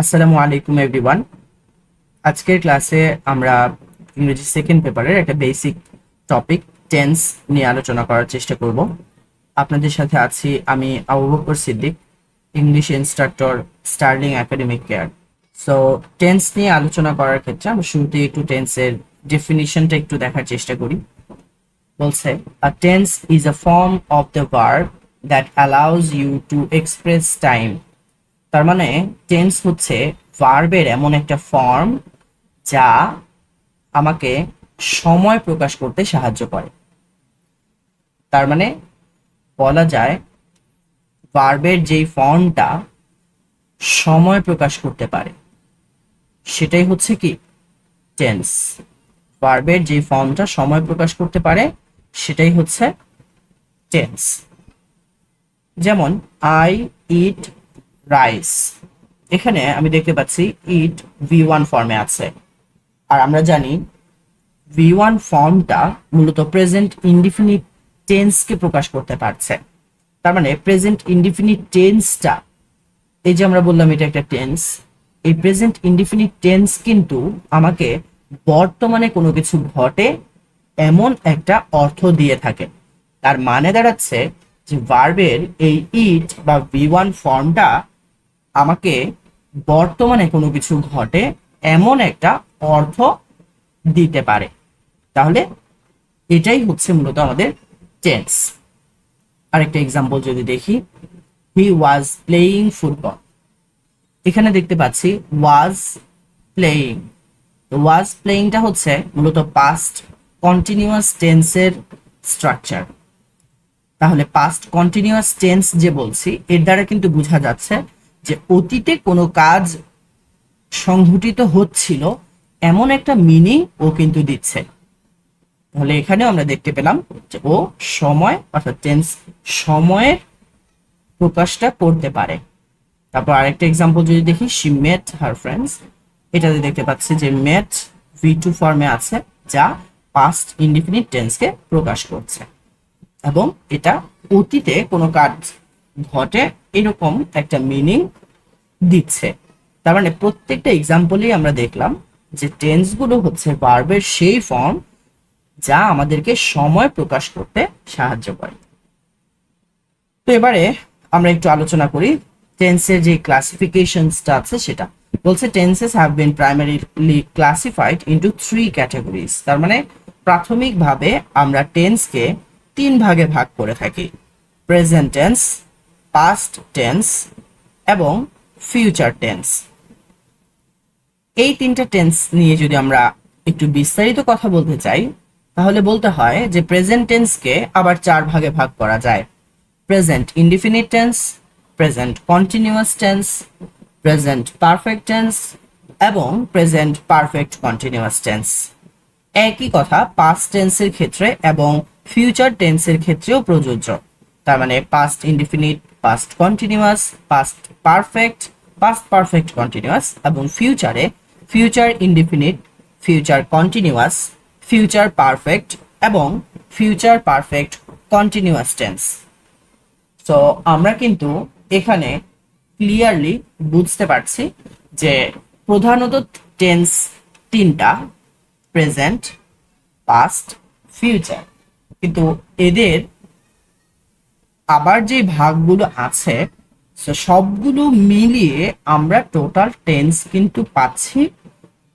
আসসালামু আলাইকুম এভরিওয়ান আজকের ক্লাসে আমরা ইংরেজি সেকেন্ড পেপারের একটা বেসিক টপিক টেন্স নিয়ে আলোচনা করার চেষ্টা করব। আপনাদের সাথে আছি আমি Abu Bakar Siddique English instructor Sterling academic care so tense নিয়ে আলোচনা করার ক্ষেত্রে আমরা শুরুতে একটু টেন্সের ডেফিনিশনটা একটু দেখার চেষ্টা করি। বলছে a tense is a form of the verb that allows you to express time তার মানে টেন্স হচ্ছে ভার্বের এমন একটা ফর্ম যা আমাকে সময় প্রকাশ করতে সাহায্য করে। তার মানে বলা যায় ভার্বের যেই ফর্মটা সময় প্রকাশ করতে পারে, সেটাই হচ্ছে কি টেন্স ভার্বের যে ফর্মটা সময় প্রকাশ করতে পারে, সেটাই হচ্ছে টেন্স যেমন আই ইট রাইস এখানে আমি দেখতে পাচ্ছি ইট ভি ওয়ান ফর্মে আছে। আর আমরা জানি ভি ওয়ান ফর্মটা মূলত প্রেজেন্ট ইনডিফিনিট টেন্সকে প্রকাশ করতে পারছে। তার মানে প্রেজেন্ট ইনডিফিনিট টেন্সটা এই যে আমরা বললাম এটা একটা টেন্স এই প্রেজেন্ট ইনডিফিনিট টেন্স কিন্তু আমাকে বর্তমানে কোনো কিছু ঘটে এমন একটা অর্থ দিয়ে থাকে। তার মানে দাঁড়াচ্ছে যে ভার্বের এই ইট বা ভি ওয়ান ফর্মটা আমাকে বর্তমানে কোনো কিছু ঘটে এমন একটা অর্থ দিতে পারে। তাহলে এটাই হচ্ছে মূলত আমাদের টেন্স আরেকটা এক্সাম্পল যদি দেখি হি ওয়াজ প্লেয়িং ফুটবল এখানে দেখতে পাচ্ছি ওয়াজ প্লেয়িং ওয়াজ প্লেয়িংটা হচ্ছে মূলত পাস্ট কন্টিনিউয়াস টেন্সের স্ট্রাকচার তাহলে পাস্ট কন্টিনিউয়াস টেন্স যে বলছি, এর দ্বারা কিন্তু বোঝা যাচ্ছে যে অতীতে কোনো কাজ সংঘটিত হচ্ছিল, এমন একটা মিনিং ও কিন্তু দিচ্ছে। তাহলে এখানে আমরা দেখতে পেলাম যে ও সময়, অর্থাৎ টেন্স সময়ের প্রকাশটা করতে পারে। তারপর আরেকটা এক্সাম্পল যদি দেখি শি মেট হার ফ্রেন্ডস এটাতে দেখতে পাচ্ছি যে মেট ভি টু ফর্মে আছে, যা পাস্ট ইনডিফিনিট টেন্সকে প্রকাশ করছে। এবং এটা অতীতে কোনো কাজ ঘটে, এরকম একটা মিনিং দিচ্ছে। তার মানে প্রত্যেকটা এক্সাম্পলেই আমরা দেখলাম যে টেন্সগুলো হচ্ছে ভার্বের সেই ফর্ম যা আমাদেরকে সময় প্রকাশ করতে সাহায্য করে। তো এবারে আমরা একটু আলোচনা করি টেন্সের যে ক্লাসিফিকেশনসটা আছে সেটা। বলছে tenses have been primarily classified into three categories তার মানে প্রাথমিকভাবে আমরা টেন্সকে তিন ভাগে ভাগ করে থাকি। প্রেজেন্ট টেন্স পাস্ট টেন্স এবং ফিউচার টেন্স এই তিনটা টেন্স নিয়ে যদি আমরা একটু বিস্তারিত কথা বলতে চাই, তাহলে বলতে হয় যে প্রেজেন্ট টেন্সকে আবার চার ভাগে ভাগ করা যায়। Present indefinite tense present continuous tense present perfect tense এবং প্রেজেন্ট পারফেক্ট কন্টিনিউয়াস টেন্স একই কথা পাস্ট টেন্সের ক্ষেত্রে এবং ফিউচার টেন্সের ক্ষেত্রেও প্রযোজ্য। তার মানে past indefinite past continuous past perfect past perfect continuous এবং ফিউচারে future indefinite future continuous future perfect এবং future perfect continuous tense so আমরা কিন্তু এখানে ক্লিয়ারলি বুঝতে পারছি যে প্রধানত টেন্স তিনটা প্রেজেন্ট পাস্ট ফিউচার কিন্তু এদের আবার যে ভাগগুলো আছে সবগুলো মিলিয়ে আমরা টোটাল টেন্স কিন্তু পাচ্ছি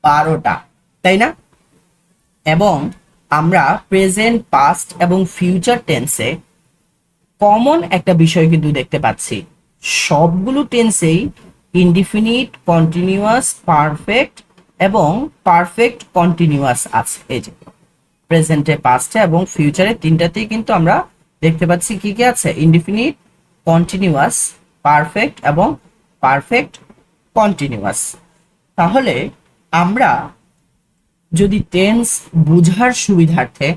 বারোটা, তাই না? এবং আমরা প্রেজেন্ট পাস্ট এবং ফিউচার টেন্সে কমন একটা বিষয় কিন্তু দেখতে পাচ্ছি। সবগুলো টেন্সেই ইনডিফিনিট কন্টিনিউয়াস পারফেক্ট এবং পারফেক্ট কন্টিনিউয়াস আছে। এই যে প্রেজেন্টে পাস্টে এবং ফিউচারে তিনটাতেই কিন্তু আমরা দেখতে পাচ্ছি কি কি আছে? ইনডিফিনিট কন্টিনিউয়াস পারফেক্ট এবং পারফেক্ট কন্টিনিউয়াস তাহলে আমরা যদি টেন্স বুঝার সুবিধার্থে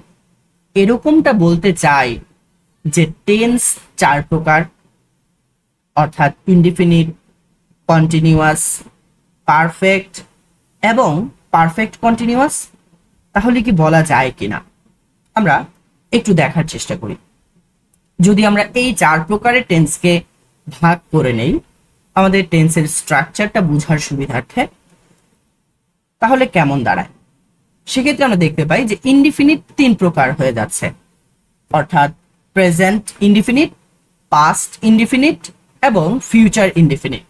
এরকমটা বলতে চাই যে টেন্স চার প্রকার, অর্থাৎ ইনডিফিনিট কন্টিনিউয়াস পারফেক্ট এবং পারফেক্ট কন্টিনিউয়াস তাহলে কি বলা যায় কিনা? আমরা একটু দেখার চেষ্টা করি। যদি আমরা এই চার প্রকারের টেন্সকে ভাগ করে নেই, আমাদের টেন্সের স্ট্রাকচারটা বোঝার সুবিধার্থে, তাহলে কেমন দাঁড়ায়? সেক্ষেত্রে আমরা দেখতে পাই যে ইনডিফিনিট তিন প্রকার হয়ে যাচ্ছে। অর্থাৎ প্রেজেন্ট ইনডিফিনিট পাস্ট ইনডিফিনিট এবং ফিউচার ইনডিফিনিট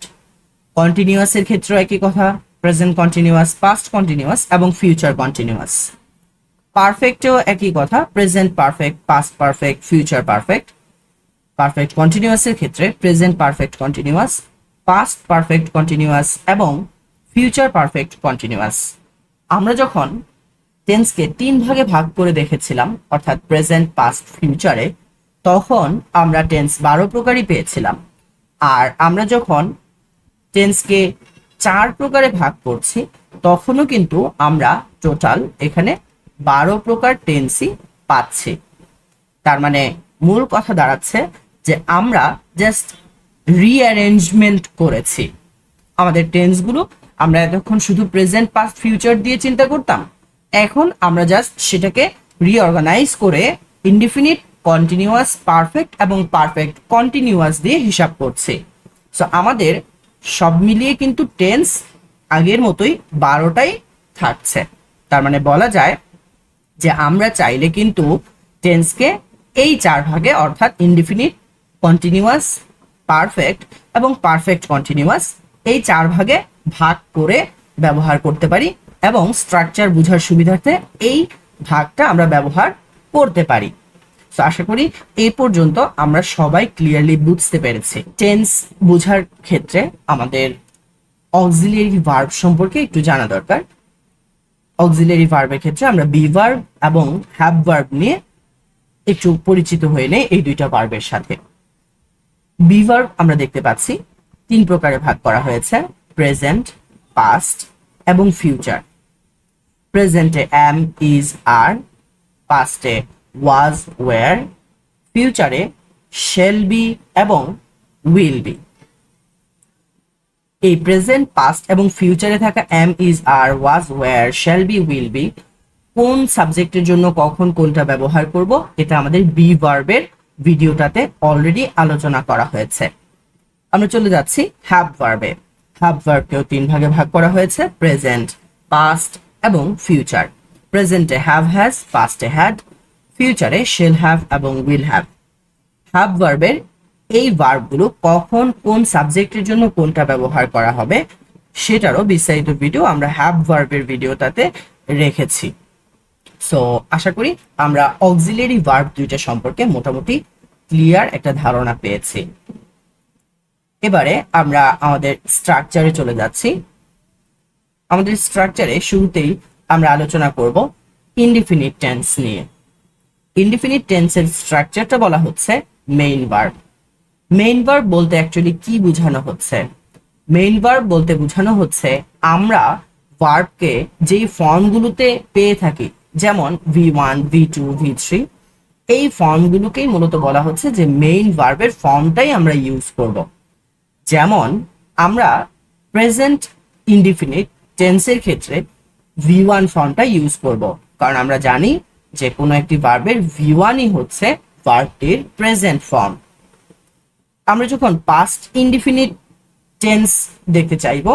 কন্টিনিউয়াসের ক্ষেত্রে একই কথা প্রেজেন্ট কন্টিনিউয়াস পাস্ট কন্টিনিউয়াস এবং ফিউচার কন্টিনিউয়াস পারফেক্টেও একই কথা present perfect past perfect future perfect perfect কন্টিনিউয়াসের ক্ষেত্রে present perfect continuous past perfect continuous এবং ফিউচার পারফেক্ট কন্টিনিউয়াস আমরা যখন টেন্সকে তিন ভাগে ভাগ করে দেখেছিলাম, অর্থাৎ প্রেজেন্ট পাস্ট ফিউচারে তখন আমরা টেন্স বারো প্রকারই পেয়েছিলাম। আর আমরা যখন টেন্সকে চার প্রকারে ভাগ করছি, তখনও কিন্তু আমরা টোটাল এখানে বারো প্রকার টেন্সই পাচ্ছি। তার মানে মূল কথা দাঁড়াচ্ছে যে আমরা জাস্ট রিঅ্যারেঞ্জমেন্ট করেছি। আমাদের টেন্সগুলো আমরা এতক্ষণ শুধু প্রেজেন্ট পাস্ট ফিউচার দিয়ে চিন্তা করতাম। এখন আমরা জাস্ট সেটাকে রিঅর্গানাইজ করে ইনডিফিনিট কন্টিনিউয়াস পারফেক্ট এবং পারফেক্ট কন্টিনিউয়াস দিয়ে হিসাব করছি। সো আমাদের সব মিলিয়ে কিন্তু টেন্স আগের মতোই বারোটাই থাকছে। তার মানে বলা যায় যে আমরা চাইলে কিন্তু টেন্সকে এই চার ভাগে, অর্থাৎ ইনডিফিনিট কন্টিনিউয়াস পারফেক্ট এবং পারফেক্ট কন্টিনিউয়াস এই চার ভাগে ভাগ করে ব্যবহার করতে পারি এবং স্ট্রাকচার বোঝার সুবিধার্থে এই ভাগটা আমরা ব্যবহার করতে পারি। তো আশা করি এই পর্যন্ত আমরা সবাই ক্লিয়ারলি বুঝতে পেরেছি। টেন্স বোঝার ক্ষেত্রে আমাদের অক্সিলিয়ারি ভার্ব সম্পর্কে একটু জানা দরকার। অক্সিলিয়ারি ভার্বের ক্ষেত্রে আমরা বি ভার্ব এবং হ্যাভ ভার্ব নিয়ে একটু পরিচিত হয়ে নেই এই দুইটা ভার্বের সাথে। বি ভার্ব আমরা দেখতে পাচ্ছি তিন প্রকারে ভাগ করা হয়েছে প্রেজেন্ট পাস্ট এবং ফিউচার প্রেজেন্টে এম ইজ আর পাস্টে ওয়াজ ওয়ার ফিউচারে শেল বি এবং উইল বি এই প্রেজেন্ট পাস্ট এবং ফিউচারে থাকা am is are was were shall be will be কোন সাবজেক্টের জন্য কখন কোনটা ব্যবহার করব এটা আমাদের বি ভার্বের ভিডিওটাতে অলরেডি আলোচনা করা হয়েছে। আমরা চলে যাচ্ছি হ্যাভ ভার্বে হ্যাভ ভার্বকেও তিন ভাগে ভাগ করা হয়েছে প্রেজেন্ট পাস্ট এবং ফিউচার প্রেজেন্টে হ্যাভ হ্যাজ পাস্টে হ্যাড ফিউচারে শেল হ্যাভ এবং উইল হ্যাভ হ্যাভ ভার্বের এই ভার্বগুলো কখন কোন সাবজেক্টের জন্য কোনটা ব্যবহার করা হবে, সেটারও বিস্তারিত ভিডিও আমরা হ্যাভ ভার্বের ভিডিওটাতে রেখেছি। সো আশা করি আমরা অক্সিলারি ভার্ব দুইটা সম্পর্কে মোটামুটি ক্লিয়ার একটা ধারণা পেয়েছি। এবারে আমরা আমাদের স্ট্রাকচারে চলে যাচ্ছি। আমাদের স্ট্রাকচারে শুরুতেই আমরা আলোচনা করব ইনডিফিনিট টেন্স নিয়ে। ইনডিফিনিট টেন্সের স্ট্রাকচারটা বলা হচ্ছে মেইন ভার্ব মেইন ভার্ব বলতে অ্যাকচুয়ালি কি বোঝানো হচ্ছে? মেইন ভার্ব বলতে বোঝানো হচ্ছে আমরা ভার্বকে যেই ফর্মগুলোতে পেয়ে থাকি, যেমন V one V two V three এই ফর্মগুলোকেই মূলত বলা হচ্ছে যে মেইন ভার্বের ফর্মটাই আমরা ইউজ করব। যেমন আমরা প্রেজেন্ট ইনডিফিনিট টেন্সের ক্ষেত্রে ভি ওয়ান ফর্মটা ইউজ করব, কারণ আমরা জানি যে কোনো একটি ভার্বের ভি ওয়ানই হচ্ছে ভার্বটির প্রেজেন্ট ফর্ম আমরা যখন পাস্ট ইনডিফিনিট টেন্স দেখতে চাইব,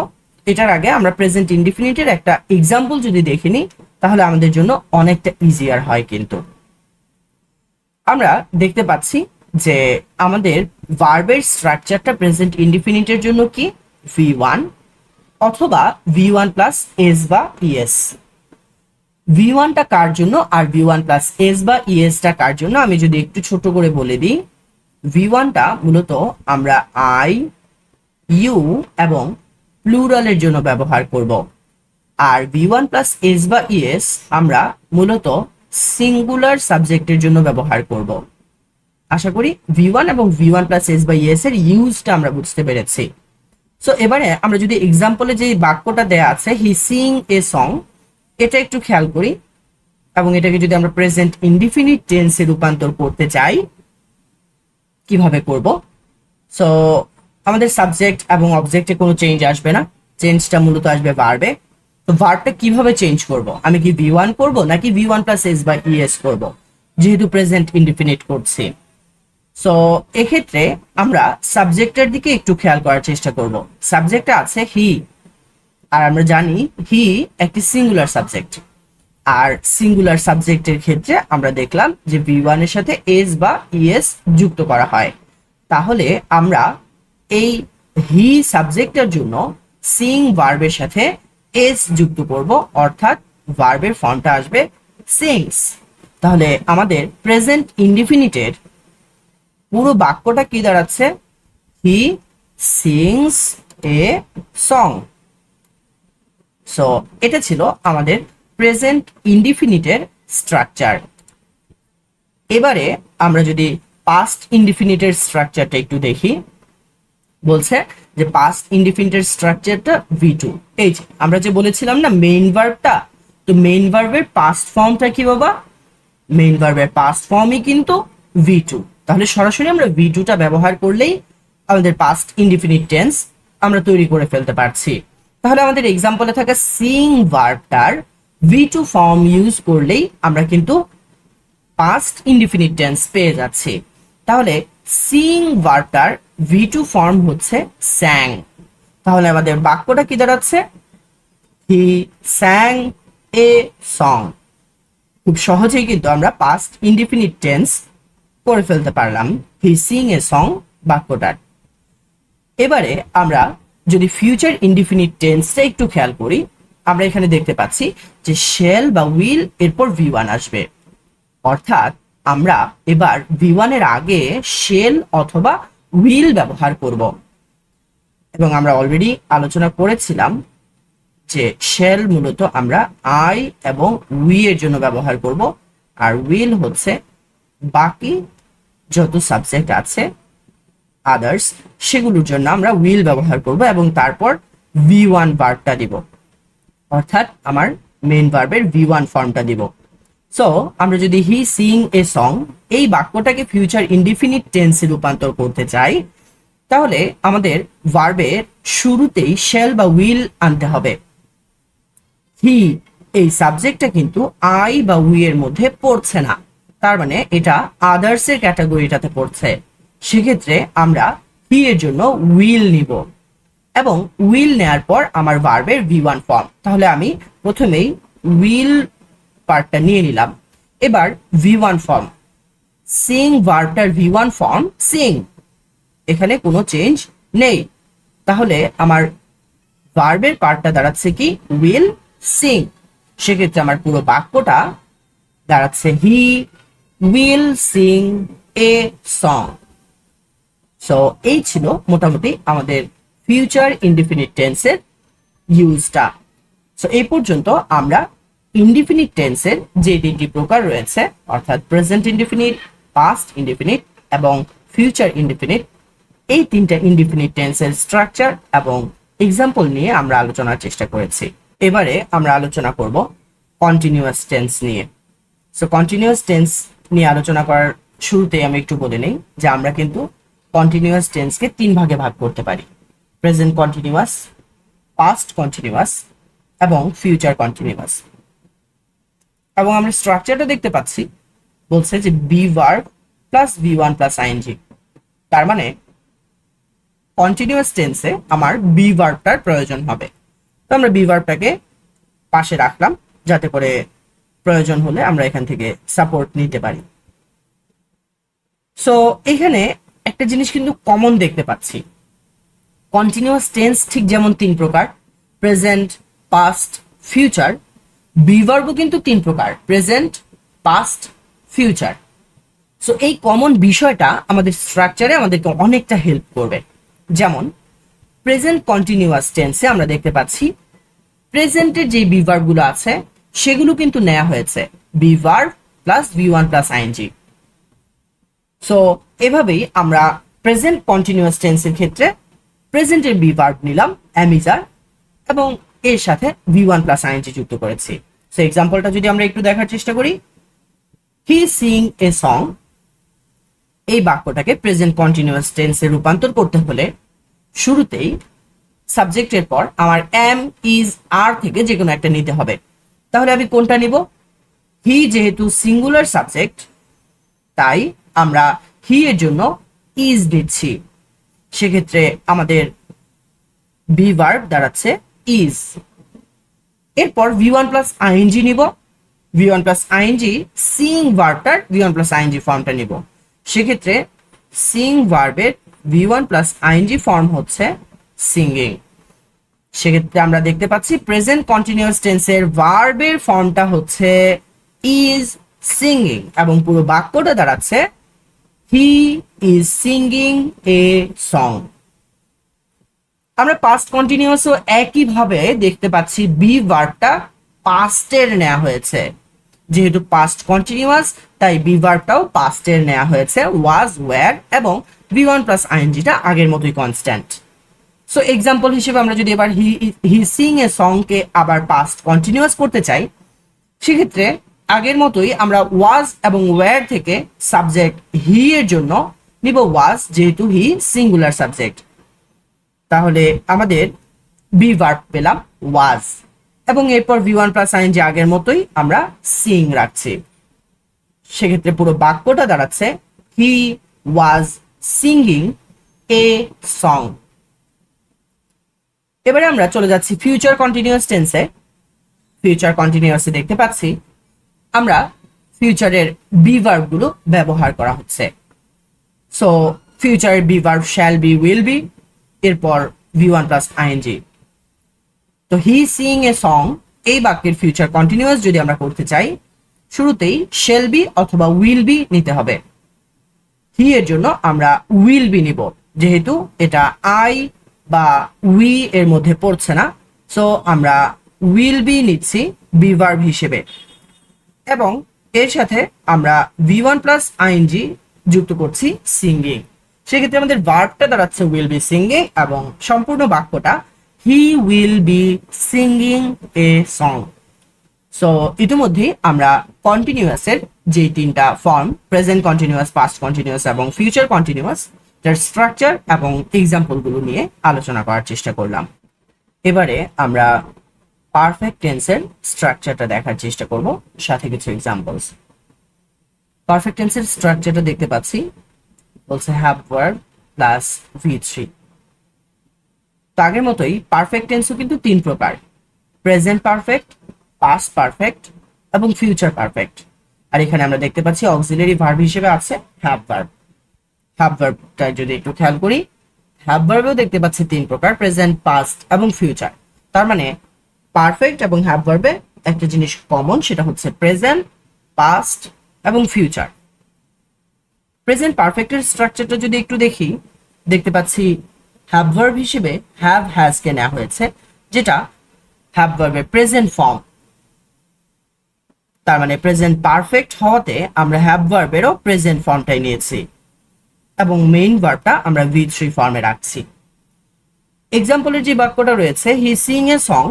এটার আগে আমরা প্রেজেন্ট ইনডিফিনিটের একটা এক্সাম্পল যদি দেখে নিই, তাহলে আমাদের জন্য অনেকটা ইজিয়ার হয় কিন্তু। আমরা দেখতে পাচ্ছি যে আমাদের ভার্বের স্ট্রাকচারটা প্রেজেন্ট ইনডিফিনিটের জন্য কি? ভি ওয়ান অথবা ভি ওয়ান প্লাস এস বা ইএস ভি ওয়ানটা কার জন্য আর ভি ওয়ান প্লাস এস বা ইএসটা কার জন্য? আমি যদি একটু ছোট করে বলে দিই। ভি ওয়ানটা মূলত আমরা আই ইউ এবং প্লুরালের জন্য ব্যবহার করব। আর ভি ওয়ান প্লাস এস বা ইএস আমরা মূলত সিঙ্গুলার সাবজেক্টের জন্য ব্যবহার করব। আশা করি ভি ওয়ান এবং ভি ওয়ান প্লাস এস বা ইএস এর ইউজটা আমরা বুঝতে পেরেছি। সো এবারে আমরা যদি এক্সাম্পলে যে বাক্যটা দেয়া আছে হি সিং এ সং এটা একটু খেয়াল করি। এবং এটাকে যদি আমরা প্রেজেন্ট ইনডিফিনিট টেন্সে রূপান্তর করতে চাই কীভাবে করব? সো আমাদের সাবজেক্ট এবং অবজেক্টে কোনো চেঞ্জ আসবে না। চেঞ্জটা মূলত আসবে ভার্বে তো ভার্বটা কীভাবে চেঞ্জ করব? আমি কি ভি ওয়ান করব, নাকি ভি ওয়ান প্লাস এস বা ইএস করব? যেহেতু প্রেজেন্ট ইনডিফিনিট করছি সো এক্ষেত্রে আমরা সাবজেক্টের দিকে একটু খেয়াল করার চেষ্টা করব। সাবজেক্টে আছে হি আর আমরা জানি হি একটি সিঙ্গুলার সাবজেক্ট আর সিঙ্গুলার সাবজেক্টের ক্ষেত্রে আমরা দেখলাম যে ভি ওয়ানের সাথে এস বা ইএস যুক্ত করা হয়। তাহলে আমরা এই হি সাবজেক্টের জন্য সিং ভার্বের সাথে এস যুক্ত করব, অর্থাৎ ভার্বের ফর্মটা আসবে সিংস তাহলে আমাদের প্রেজেন্ট ইনডিফিনিটের পুরো বাক্যটা কি দাঁড়াচ্ছে? He sings a song so এটা ছিল আমাদের প্রেজেন্ট ইনডিফিনিটের স্ট্রাকচার এবারে আমরা যদি পাস্ট ইনডিফিনিটের স্ট্রাকচারটা একটু দেখি। বলছে যে পাস্ট ইনডিফিনিটের স্ট্রাকচারটা ভি টু এই যে, আমরা যে বলেছিলাম না মেইন ভার্বটা তো মেইন ভার্বের পাস্ট ফর্মটা কি বাবা? মেইন ভার্বের পাস্ট ফর্মই কিন্তু ভি টু তাহলে সরাসরি আমরা ভি টুটা ব্যবহার করলেই আমাদের পাস্ট ইনডিফিনিট টেন্স আমরা তৈরি করে ফেলতে পারছি। তাহলে আমাদের এক্সাম্পলে থাকা সিং ভার্বটার ভি টু ফর্ম ইউজ করলেই আমরা কিন্তু পাস্ট ইনডিফিনিট টেন্স পেয়ে যাচ্ছি। তাহলে সিং ভার্বটার ভি টু ফর্ম হচ্ছে স্যাং তাহলে আমাদের বাক্যটা কি দাঁড়াচ্ছে? হি স্যাং এ সং খুব সহজেই কিন্তু আমরা পাস্ট ইনডিফিনিট টেন্স করে ফেলতে পারলাম হি সিং এ সং বাক্যটার। এবারে আমরা যদি ফিউচার ইনডিফিনিট টেন্সটা একটু খেয়াল করি আমরা এখানে দেখতে পাচ্ছি যে শেল বা উইল এরপর ভি ওয়ান আসবে। অর্থাৎ আমরা এবার ভি ওয়ানের আগে শেল অথবা উইল ব্যবহার করব। এবং আমরা অলরেডি আলোচনা করেছিলাম যে শেল মূলত আমরা আই এবং উই এর জন্য ব্যবহার করব। আর উইল হচ্ছে বাকি যত সাবজেক্ট আছে আদার্স সেগুলোর জন্য আমরা উইল ব্যবহার করব এবং তারপর ভি ওয়ান ভার্বটা দিব। অর্থাৎ আমার মেইন ভার্বের ভি ওয়ান ফর্মটা দিব। সো আমরা যদি হি সিং এ সং এই বাক্যটাকে ফিউচার ইনডিফিনিট টেন্সে রূপান্তর করতে চাই, তাহলে আমাদের ভার্বের শুরুতেই শেল বা উইল আনতে হবে। হি এই সাবজেক্টটা কিন্তু আই বা উই এর মধ্যে পড়ছে না। তার মানে এটা আদার্স এর ক্যাটাগরিটাতে পড়ছে। সেক্ষেত্রে আমরা হি এর জন্য উইল নিব। এবং উইল নেয়ার পর আমার ভার্বের ভি ওয়ান ফর্ম তাহলে আমি প্রথমেই উইল পার্টটা নিয়ে নিলাম। এবার ভি ওয়ান ফর্ম সিং ভার্বটার ভি ওয়ান ফর্ম সিং এখানে কোনো চেঞ্জ নেই। তাহলে আমার ভার্বের পার্টটা দাঁড়াচ্ছে কি? উইল সিং সেক্ষেত্রে আমার পুরো বাক্যটা দাঁড়াচ্ছে he will sing a song so এই ছিল মোটামুটি আমাদের ফিউচার ইনডিফিনিট টেন্সের ইউজটা সো এই পর্যন্ত আমরা ইনডিফিনিট টেন্সের যে তিনটি প্রকার রয়েছে, অর্থাৎ প্রেজেন্ট ইনডিফিনিট পাস্ট ইনডিফিনিট এবং ফিউচার ইনডিফিনিট এই তিনটা ইনডিফিনিট টেন্সের স্ট্রাকচার এবং এক্সাম্পল নিয়ে আমরা আলোচনার চেষ্টা করেছি। এবারে আমরা আলোচনা করব কন্টিনিউয়াস টেন্স নিয়ে। সো কন্টিনিউয়াস টেন্স নিয়ে আলোচনা করার শুরুতেই আমি একটু বলে নিই যে আমরা কিন্তু কন্টিনিউয়াস টেন্সকে তিন ভাগে ভাগ করতে পারি। প্রেজেন্ট কন্টিনিউয়াস পাস্ট কন্টিনিউয়াস এবং ফিউচার কন্টিনিউয়াস এবং আমরা স্ট্রাকচারটা দেখতে পাচ্ছি, বলছে যে be verb plus V one plus ING তার মানে কন্টিনিউয়াস টেন্সে আমার বি ভার্বটার প্রয়োজন হবে। তো আমরা বি ভার্বটাকে পাশে রাখলাম, যাতে করে প্রয়োজন হলে আমরা এখান থেকে সাপোর্ট নিতে পারি। সো এখানে একটা জিনিস কিন্তু কমন দেখতে পাচ্ছি। কন্টিনিউয়াস টেন্স ঠিক যেমন তিন প্রকার প্রেজেন্ট পাস্ট ফিউচার বিভার্বও কিন্তু তিন প্রকার প্রেজেন্ট পাস্ট ফিউচার সো এই কমন বিষয়টা আমাদের স্ট্রাকচারে আমাদেরকে অনেকটা হেল্প করবে। যেমন প্রেজেন্ট কন্টিনিউয়াস টেন্সে আমরা দেখতে পাচ্ছি প্রেজেন্টের যে বিভার্বগুলো আছে, সেগুলো কিন্তু নেওয়া হয়েছে be verb plus V one plus ING so এভাবেই আমরা প্রেজেন্ট কন্টিনিউয়াস টেন্সের ক্ষেত্রে প্রেজেন্টের বিভার্ব নিলাম অ্যামিজার এবং এর সাথে ভি ওয়ান প্লাস আইএনজি যুক্ত করেছি। সো এক্সাম্পলটা যদি আমরা একটু দেখার চেষ্টা করি হি সিং এ সং এই বাক্যটাকে প্রেজেন্ট কন্টিনিউয়াস টেন্সে রূপান্তর করতে হলে শুরুতেই সাবজেক্টের পর আমার এম ইজ আর থেকে যে কোনো একটা নিতে হবে। তাহলে আমি কোনটা নিব? হি যেহেতু সিঙ্গুলার সাবজেক্ট তাই আমরা হি এর জন্য ইজ দিচ্ছি। সেক্ষেত্রে আমাদের বি ভার্ব দাঁড়াচ্ছে ইজ এরপর ভি ওয়ান প্লাস আইএনজি নিব। V one plus ING sing ভার্বটার V one plus ING ফর্মটা নিব। সেক্ষেত্রে সিং ভার্বের V one plus ING form হচ্ছে সিঙ্গিং সেক্ষেত্রে আমরা দেখতে পাচ্ছি প্রেজেন্ট কন্টিনিউয়াস টেন্সের ভার্বের ফর্মটা হচ্ছে ইজ সিঙ্গিং এবং পুরো বাক্যটা দাঁড়াচ্ছে he is singing a song আমরা পাস্ট কন্টিনিউয়াসও একইভাবে দেখতে পাচ্ছি বি ভার্বটা পাস্টের নেওয়া হয়েছে। যেহেতু পাস্ট কন্টিনিউয়াস তাই বি ভার্বটাও পাস্টের নেওয়া হয়েছে ওয়াজ ওয়্যার এবং বি ওয়ান প্লাস আইএনজিটা আগের মতোই কনস্ট্যান্ট সো এক্সাম্পল হিসেবে আমরা যদি এবার হি হি সিং এ সংকে আবার পাস্ট কন্টিনিউয়াস করতে চাই, সেক্ষেত্রে আগের মতোই আমরা ওয়াজ এবং ওয়্যার থেকে সাবজেক্ট হি এর জন্য নিব ওয়াজ যেহেতু হি সিঙ্গুলার সাবজেক্ট তাহলে আমাদের বি ভার্ব পেলাম ওয়াজ এবং এরপর ভি ওয়ান প্লাস আইন যে আগের মতোই আমরা সিং রাখছি। সেক্ষেত্রে পুরো বাক্যটা দাঁড়াচ্ছে হি ওয়াজ সিঙ্গিং এ সং এবারে আমরা চলে যাচ্ছি ফিউচার কন্টিনিউয়াস টেন্সে ফিউচার কন্টিনিউয়াসে দেখতে পাচ্ছি আমরা ফিউচারের বি ভার্বগুলো ব্যবহার করা হচ্ছে। So ফিউচারের be verb shall be will be এরপর ভি ওয়ান প্লাস আইএনজি তো হি সিং এ সং এই বাক্যের ফিউচার কন্টিনিউয়াস যদি আমরা করতে চাই, শুরুতেই শেল বি অথবা উইল বি নিতে হবে। হি এর জন্য আমরা উইল বি নিব, যেহেতু এটা আই বা উই এর মধ্যে পড়ছে না। সো আমরা উইল বি নিচ্ছি বি ভার্ব হিসেবে। এবং এর সাথে আমরা ভি ওয়ান প্লাস আইএনজি যুক্ত করছি সিঙ্গিং সেক্ষেত্রে আমাদের ভার্বটা দাঁড়াচ্ছে উইল বি সিঙ্গিং এবং সম্পূর্ণ বাক্যটা he will be singing a song so ইতিমধ্যেই আমরা কন্টিনিউয়াসের যে তিনটা form present continuous past continuous এবং ফিউচার কন্টিনিউয়াস তার স্ট্রাকচার এবং এক্সাম্পলগুলো নিয়ে আলোচনা করার চেষ্টা করলাম। এবারে আমরা পারফেক্ট টেন্সের স্ট্রাকচারটা দেখার চেষ্টা করব, সাথে কিছু এক্সাম্পলস পারফেক্ট টেন্সের স্ট্রাকচারটা দেখতে পাচ্ছি, বলছে have word plus V three আগের মতোই পারফেক্ট টেন্সও কিন্তু তিন প্রকার প্রেজেন্ট পারফেক্ট পাস্ট পারফেক্ট এবং ফিউচার পারফেক্ট আর এখানে আমরা দেখতে পাচ্ছি অক্সিলারি ভার্ব হিসেবে আছে হ্যাভ ভার্ব হ্যাভ ভার্বটা যদি একটু খেয়াল করি হ্যাভ ভার্বেও দেখতে পাচ্ছি তিন প্রকার প্রেজেন্ট পাস্ট এবং ফিউচার তার মানে পারফেক্ট এবং হ্যাভ ভার্বে একটা জিনিস কমন সেটা হচ্ছে প্রেজেন্ট পাস্ট এবং ফিউচার প্রেজেন্ট পারফেক্টের স্ট্রাকচারটা যদি একটু দেখি, দেখতে পাচ্ছি হ্যাভ ভার্ব হিসেবে হ্যাভ হ্যাজ কে নেওয়া হয়েছে, যেটা হ্যাভ ভার্বের প্রেজেন্ট ফর্ম তার মানে প্রেজেন্ট পারফেক্ট হওয়াতে আমরা হ্যাভ ভার্বেরও প্রেজেন্ট ফর্মটাই নিয়েছি এবং মেইন ভার্বটা আমরা ভি থ্রি ফর্মে রাখছি। এক্সাম্পলের যে বাক্যটা রয়েছে হি সিং এ সং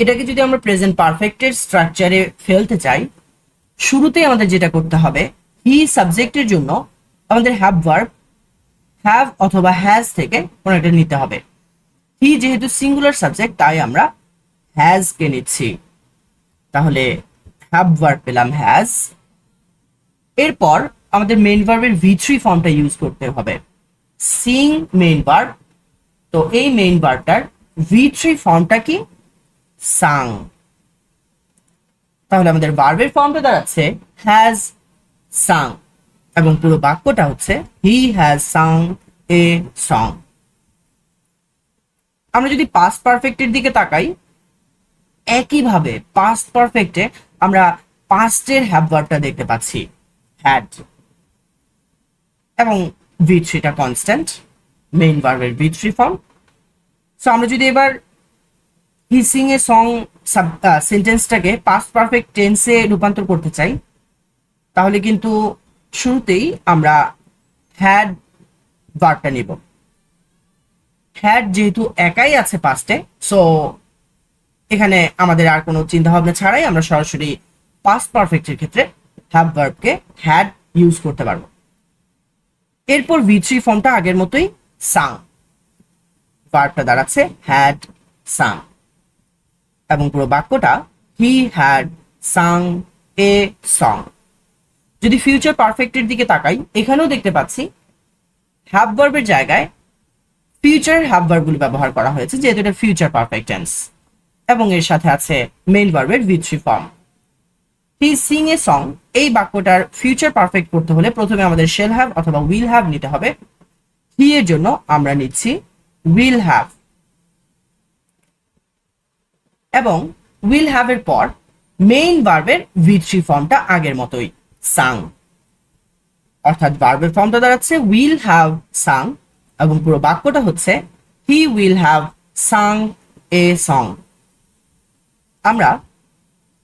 এটাকে যদি আমরা প্রেজেন্ট পারফেক্টের স্ট্রাকচারে ফেলতে চাই, শুরুতেই আমাদের যেটা করতে হবে হি সাবজেক্টের জন্য আমাদের হ্যাভ ভার্ব হ্যাভ অথবা হ্যাজ থেকে কোনো একটা নিতে হবে। হি যেহেতু সিঙ্গুলার সাবজেক্ট তাই আমরা হ্যাজ কে নিচ্ছি। তাহলে হ্যাভ ভার্ব পেলাম হ্যাজ এরপর আমাদের মেইন ভার্বের ভি থ্রি ফর্মটা ইউজ করতে হবে। সিং মেইন ভার্ব তো এই মেইন ভার্বটার ভি থ্রি ফর্মটা কি? সাং। তাহলে আমাদের ভার্বের ফর্মটা দাঁড়াচ্ছে হ্যাজ সাং এবং পুরো বাক্যটা হচ্ছে he has Tsang a song আমরা যদি পাস্ট পারফেক্টের দিকে তাকাই, একইভাবে পাস্ট পারফেক্টে আমরা পাস্টের হ্যাভ ভার্বটা দেখতে পাচ্ছি হ্যাড এবং ভি থ্রিটা কনস্ট্যান্ট মেইন ভার্বের ভি ফর্ম সো আমরা যদি এবার হি সিং এ সং সেন্টেন্সটাকে পাস্ট পারফেক্ট টেন্সে রূপান্তর করতে চাই, তাহলে কিন্তু শুরুতেই আমরা হ্যাড ভার্বটা নিব। হ্যাড যেহেতু একাই আছে পাস্টে সো এখানে আমাদের আর কোনো চিন্তা ভাবনা ছাড়াই আমরা সরাসরি পাস্ট পারফেক্টের ক্ষেত্রে হ্যাভ ভার্বকে হ্যাড ইউজ করতে পারব। এরপর ভি থ্রি ফর্মটা আগের মতোই সাং ভার্বটা দাঁড়াচ্ছে হ্যাড সাং এবং পুরো বাক্যটা he had sang a song যদি ফিউচার পারফেক্টের দিকে তাকাই, এখানেও দেখতে পাচ্ছি হ্যাভ ভার্বের জায়গায় ফিউচার হ্যাভ ভার্বগুলো ব্যবহার করা হয়েছে, যেহেতু এটা ফিউচার পারফেক্ট টেন্স এবং এর সাথে আছে মেইন ভার্বের V three form he sing a song এই বাক্যটার ফিউচার পারফেক্ট করতে হলে প্রথমে আমাদের শেল হ্যাভ অথবা উইল হ্যাভ নিতে হবে। হি এর জন্য আমরা নিচ্ছি উইল হ্যাভ এবং উইল হ্যাভ এর পর মেইন ভার্বের ভি থ্রি ফর্মটা আগের মতোই সাং অর্থাৎ ভার্বের ফর্মটা দাঁড়াচ্ছে উইল হ্যাভ সাং এবং পুরো বাক্যটা হচ্ছে he will have sang a song আমরা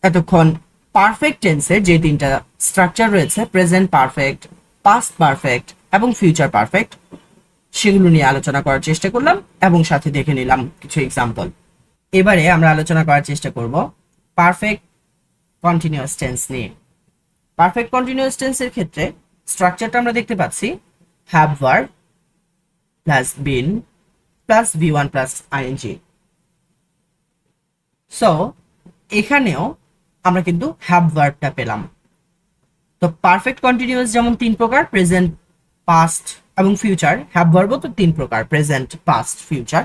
এতক্ষণ পারফেক্ট টেন্সের যে তিনটা স্ট্রাকচার রয়েছে প্রেজেন্ট পারফেক্ট পাস্ট পারফেক্ট এবং ফিউচার পারফেক্ট সেগুলো নিয়ে আলোচনা করার চেষ্টা করলাম এবং সাথে দেখে নিলাম কিছু এক্সাম্পল এবারে আমরা আলোচনা করার চেষ্টা করব পারফেক্ট কন্টিনিউয়াস টেন্স নিয়ে। পারফেক্ট কন্টিনিউয়াস টেন্সের ক্ষেত্রে স্ট্রাকচারটা আমরা দেখতে পাচ্ছি have verb plus been plus V one plus ING so এখানেও আমরা কিন্তু হ্যাভ ভার্বটা পেলাম। তো পারফেক্ট কন্টিনিউয়াস যেমন তিন প্রকার প্রেজেন্ট পাস্ট এবং ফিউচার হ্যাভ ভার্বও তো তিন প্রকার প্রেজেন্ট পাস্ট ফিউচার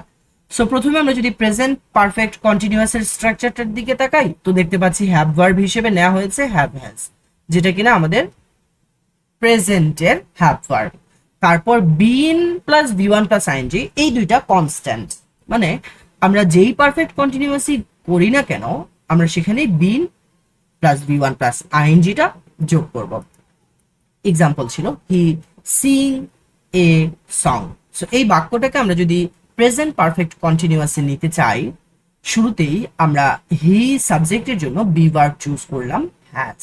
সো প্রথমে আমরা যদি প্রেজেন্ট পারফেক্ট কন্টিনিউয়াসের স্ট্রাকচারটার দিকে তাকাই, তো দেখতে পাচ্ছি হ্যাভ ভার্ব হিসেবে নেওয়া হয়েছে হ্যাভ হ্যাজ যেটা কিনা আমাদের প্রেজেন্টের হ্যাভ ভার্ব তারপর been plus V one plus ING এই দুইটা কনস্ট্যান্ট মানে আমরা যেই পারফেক্ট কন্টিনিউয়াসই করি না কেন, আমরা সেখানে been plus V one plus আইএনজিটা যোগ করব। এক্সাম্পল ছিল he sing a song so এই বাক্যটাকে আমরা যদি প্রেজেন্ট পারফেক্ট কন্টিনিউয়াসে নিতে চাই, শুরুতেই আমরা হি সাবজেক্টের জন্য বি ভার্ব চুজ করলাম হ্যাজ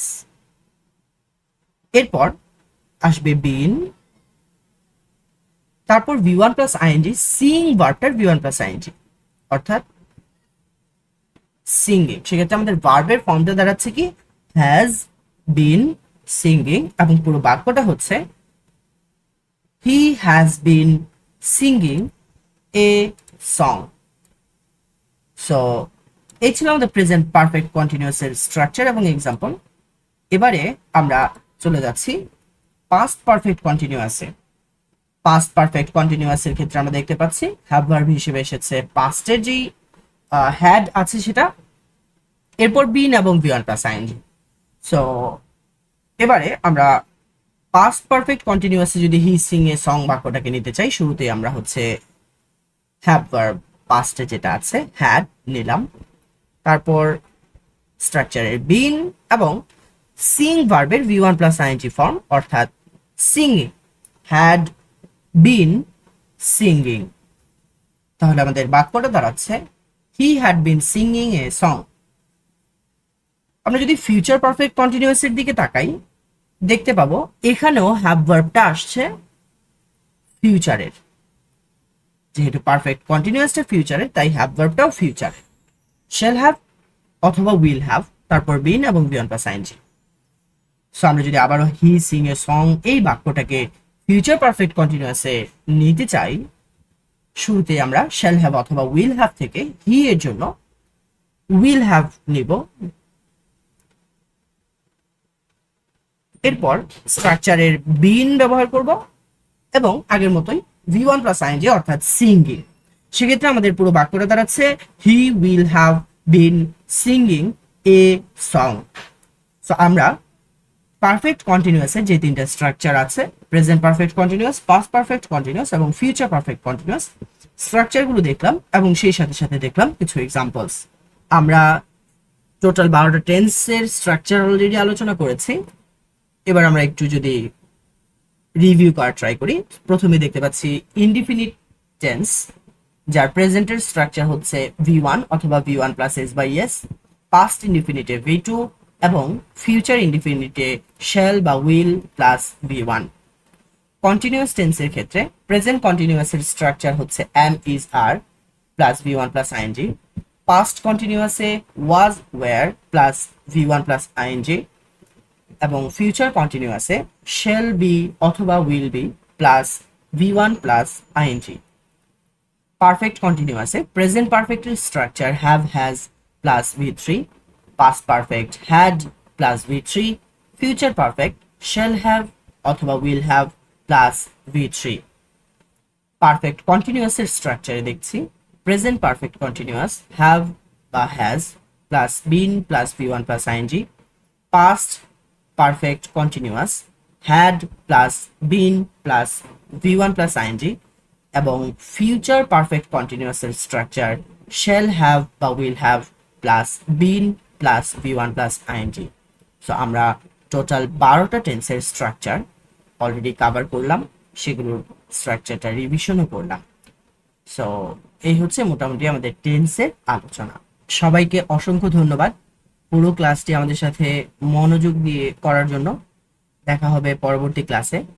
এরপর আসবে বিন তারপর V one plus ING sing ভার্বটার V one plus ING অর্থাৎ সিঙ্গিং সেক্ষেত্রে আমাদের ভার্বের ফর্মটা দাঁড়াচ্ছে কি? হ্যাজ বিন সিঙ্গিং এবং পুরো বাক্যটা হচ্ছে he has been singing a song so এই ছিল আমাদের প্রেজেন্ট পারফেক্ট কন্টিনিউয়াস এর স্ট্রাকচার এবং এক্সাম্পল এবারে আমরা চলে যাচ্ছি পাস্ট পারফেক্ট কন্টিনিউয়াসে পাস্ট পারফেক্ট কন্টিনিউয়াস এর ক্ষেত্রে আমরা দেখতে পাচ্ছি হ্যাভ ভার্ব হিসেবে এসেছে পাস্টের যেই হ্যাড আছে সেটা, এরপর বিন এবং ভিওয়ান প্লাস আইনজি সো এবারে আমরা পাস্ট পারফেক্ট কন্টিনিউয়াসে যদি হি সিং এ সং বাক্যটাকে নিতে চাই শুরুতে আমরা হচ্ছে হ্যাভ ভার্ব পাস্টে যেটা আছে হ্যাড নিলাম। তারপর স্ট্রাকচারের বিন এবং সিং ভার্বের V one plus ING form অর্থাৎ সিঙ্গিং হ্যাড বিন সিঙ্গিং তাহলে আমাদের বাক্যটা দাঁড়াচ্ছে he had been singing a song আমরা যদি ফিউচার পারফেক্ট কন্টিনিউয়াস এর দিকে তাকাই, দেখতে পাবো, এখানেও হ্যাভ ভার্বটা আসছে ফিউচারের যেহেতু পারফেক্ট কন্টিনিউয়াসটা ফিউচারের তাই হ্যাভ ভার্বটাও ফিউচারের শেল হ্যাভ অথবা উইল হ্যাভ তারপর বিন এবং বিয়ন প্লাস আইনজি সো আমরা যদি আবারও হি সিং এ সং এই বাক্যটাকে ফিউচার পারফেক্ট কন্টিনিউয়াসে নিতে চাই, শুরুতে আমরা শ্যাল হ্যাভ অথবা উইল হ্যাভ থেকে হি এর জন্য উইল হ্যাভ নিব। এরপর স্ট্রাকচারের বিন ব্যবহার করব এবং আগের মতোই ভি ওয়ান প্লাস আইনজি অর্থাৎ সিঙ্গিং সেক্ষেত্রে আমাদের পুরো বাক্যটা দাঁড়াচ্ছে he will have been singing a song so আমরা পারফেক্ট কন্টিনিউয়াসের যে তিনটা স্ট্রাকচার আছে present perfect continuous past perfect continuous এবং ফিউচার পারফেক্ট কন্টিনিউয়াস স্ট্রাকচারগুলো দেখলাম এবং সেই সাথে সাথে দেখলাম কিছু এক্সাম্পলস আমরা টোটাল বারোটা টেন্সের স্ট্রাকচার অলরেডি আলোচনা করেছি। এবার আমরা একটু যদি রিভিউ করার ট্রাই করি। প্রথমে দেখতে পাচ্ছি ইনডিফিনিট টেন্স যার প্রেজেন্টের স্ট্রাকচার হচ্ছে ভি ওয়ান অথবা V one plus S by S past ইনডিফিনিটে V two এবং ফিউচার ইনডিফিনিটে শেল বা will plus V one continuous টেন্সের ক্ষেত্রে প্রেজেন্ট কন্টিনিউয়াসের স্ট্রাকচার হচ্ছে am is are plus V one plus ING past কন্টিনিউয়াসে was were plus V one plus ING এবং future কন্টিনিউয়াসে shall be অথবা will be plus V one plus ING perfect কন্টিনিউয়াসে present পারফেক্টের structure have has plus V three past perfect perfect had plus v3 future perfect shall have অথবা will have plus V three perfect কন্টিনিউয়াসের স্ট্রাকচারে দেখছি present perfect continuous have বা has plus been plus V one plus ING past perfect continuous had plus been plus V one plus ING এবং future perfect কন্টিনিউয়াসের structure shall have বা will have plus been plus V one plus ING so আমরা total বারোটা টেন্সের structure already cover করলাম, সেগুলোর স্ট্রাকচারটা রিভিশনও করলাম। সো এই হচ্ছে মোটামুটি আমাদের টেন্সের আলোচনা। সবাইকে অসংখ্য ধন্যবাদ। পুরো ক্লাসটি আমাদের সাথে মনোযোগ দিয়ে করার জন্য দেখা হবে পরবর্তী ক্লাসে